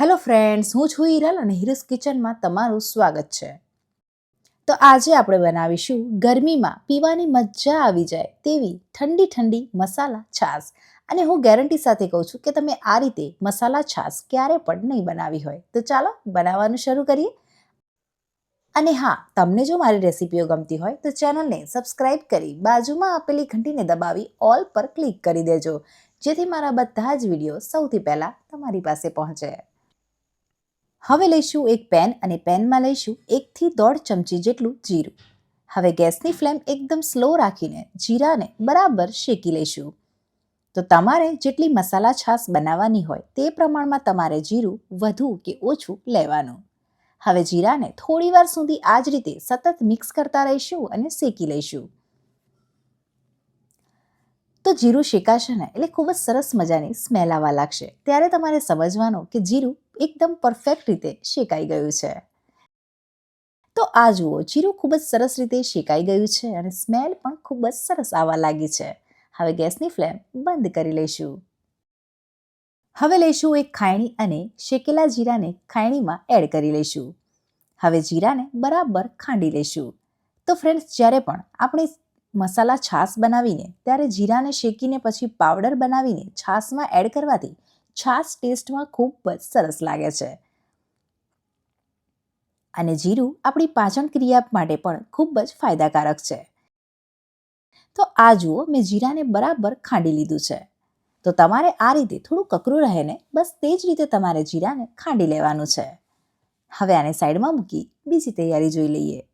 Hello friends, હું છું હિરલ અને હિરસ કિચનમાં તમારું સ્વાગત છે. તો આજે આપણે બનાવીશું ગરમીમાં પીવાની મજા આવી જાય તેવી ઠંડી ઠંડી મસાલા છાશ. અને હું ગેરંટી સાથે કહું છું કે તમે આ રીતે મસાલા છાશ ક્યારે પણ નહીં બનાવી હોય. તો ચાલો બનાવવાનું શરૂ કરીએ. અને હા, તમને જો મારી રેસીપીઓ ગમતી હોય તો ચેનલને સબસ્ક્રાઇબ કરી બાજુમાં આપેલી ઘંટીને દબાવી ઓલ પર ક્લિક કરી દેજો. જેથી મારા બધા જ વીડિયો સૌથી પહેલાં તમારી પાસે પહોંચે. હવે લઈશું એક પેન અને પેનમાં લઈશું એકથી દોઢ ચમચી જેટલું જીરું. હવે ગેસની ફ્લેમ એકદમ સ્લો રાખીને જીરાને બરાબર શેકી લઈશું. તો તમારે જેટલી મસાલા છાશ બનાવવાની હોય તે પ્રમાણમાં તમારે જીરું વધુ કે ઓછું લેવાનું. હવે જીરાને થોડીવાર સુધી આ જ રીતે સતત મિક્સ કરતા રહીશું અને શેકી લઈશું. તો જીરું શેકાશે ને એટલે ખૂબ જ સરસ મજાની સ્મેલ આવવા લાગશે. ત્યારે તમારે સમજવાનું કે જીરું એકદમ પરફેક્ટ રીતે શેકાઈ ગયું છે. તો આ જુઓ, જીરું ખૂબ જ સરસ રીતે શેકાઈ ગયું છે અને સ્મેલ પણ ખૂબ જ સરસ આવવા લાગી છે. હવે ગેસની ફ્લેમ બંધ કરી લઈશું. હવે લઈશું એક ખાયણી અને શેકેલા જીરાને ખાયણીમાં એડ કરી લઈશું. હવે જીરાને બરાબર ખાંડી લઈશું. તો ફ્રેન્ડ્સ જ્યારે પણ આપણે મસાલા છાશ બનાવીને, ત્યારે જીરાને શેકીને પછી પાવડર બનાવીને છાશમાં એડ કરવાથી છાશ ટેસ્ટમાં ખૂબ જ સરસ લાગે છે. અને જીરું આપણી પાચન ક્રિયા માટે પણ ખૂબ જ ફાયદાકારક છે. તો આ જુઓ, મેં જીરાને બરાબર ખાંડી લીધું છે. તો તમારે આ રીતે થોડું કકરું રહે ને, બસ તે જ રીતે તમારે જીરાને ખાંડી લેવાનું છે. હવે આને સાઈડમાં મૂકી બીજી તૈયારી જોઈ લઈએ.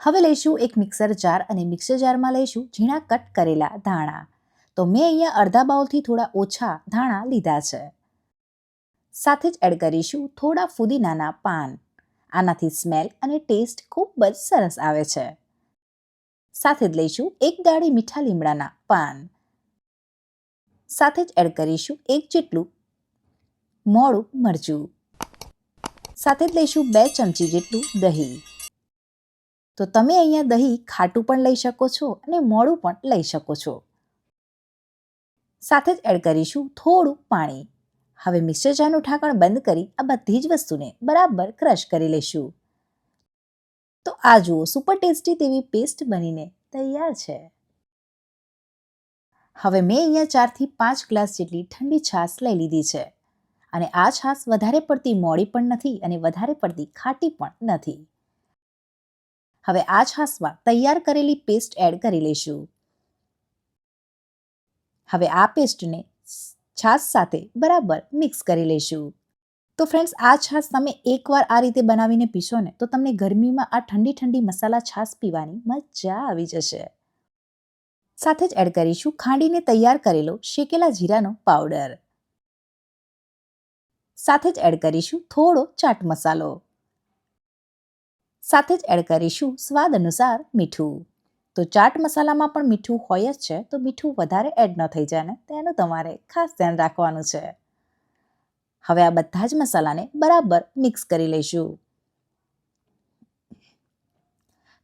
હવે લઈશું એક મિક્સર જાર અને મિક્સર જારમાં લઈશું ઝીણા કટ કરેલા ધાણા. તો મેં અહીંયા અડધા બાઉલથી થોડા ઓછા ધાણા લીધા છે. સાથે જ એડ કરીશું થોડા ફુદીનાના પાન. આનાથી સ્મેલ અને ટેસ્ટ ખૂબ જ સરસ આવે છે. સાથે જ લઈશું એક દાળી મીઠા લીમડાના પાન. સાથે જ એડ કરીશું એક જેટલું મોડું મરચું. સાથે જ લઈશું બે ચમચી જેટલું દહીં. તો તમે અહીંયા દહીં ખાટું પણ લઈ શકો છો અને મોડું પણ લઈ શકો છો. સાથે જ એડ કરીશું થોડું પાણી. હવે મિક્સર જારનું ઢાંકણ બંધ કરી આ બધી જ વસ્તુને બરાબર ક્રશ કરી લઈશું. તો આ જુઓ સુપર ટેસ્ટી તેવી પેસ્ટ બનીને તૈયાર છે. હવે મેં અહીંયા ચારથી પાંચ ગ્લાસ જેટલી ઠંડી છાશ લઈ લીધી છે. અને આ છાશ વધારે પડતી મોડી પણ નથી અને વધારે પડતી ખાટી પણ નથી. હવે આ છાશમાં તૈયાર કરેલી પેસ્ટ એડ કરી લઈશું. હવે આ પેસ્ટને છાશ સાથે બરાબર મિક્સ કરી લઈશું. તો ફ્રેન્ડ્સ, આ છાશ તમે એકવાર આ રીતે બનાવીને પીશો ને, તો તમને ગરમીમાં આ ઠંડી ઠંડી મસાલા છાશ પીવાની મજા આવી જશે. સાથે જ એડ કરીશું ખાંડીને તૈયાર કરેલો શેકેલા જીરાનો પાવડર. સાથે જ એડ કરીશું થોડો ચાટ મસાલો. સાથે જ એડ કરીશું સ્વાદ અનુસાર મીઠું. તો ચાટ મસાલામાં પણ મીઠું હોય જ છે, તો મીઠું વધારે એડ ન થઈ જાય ને તેનું તમારે ખાસ ધ્યાન રાખવાનું છે. હવે આ બધા જ મસાલાને બરાબર મિક્સ કરી લઈશું.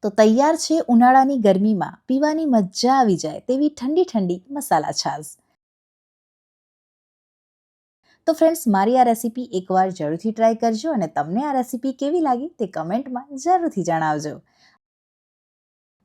તો તૈયાર છે ઉનાળાની ગરમીમાં, પીવાની મજા આવી જાય તેવી ઠંડી ઠંડી મસાલા છાશ. તો ફ્રેન્ડ્સ મારી આ રેસીપી એકવાર જરૂરથી ટ્રાય કરજો અને તમને આ રેસીપી કેવી લાગી તે કમેન્ટમાં જરૂરથી જણાવજો.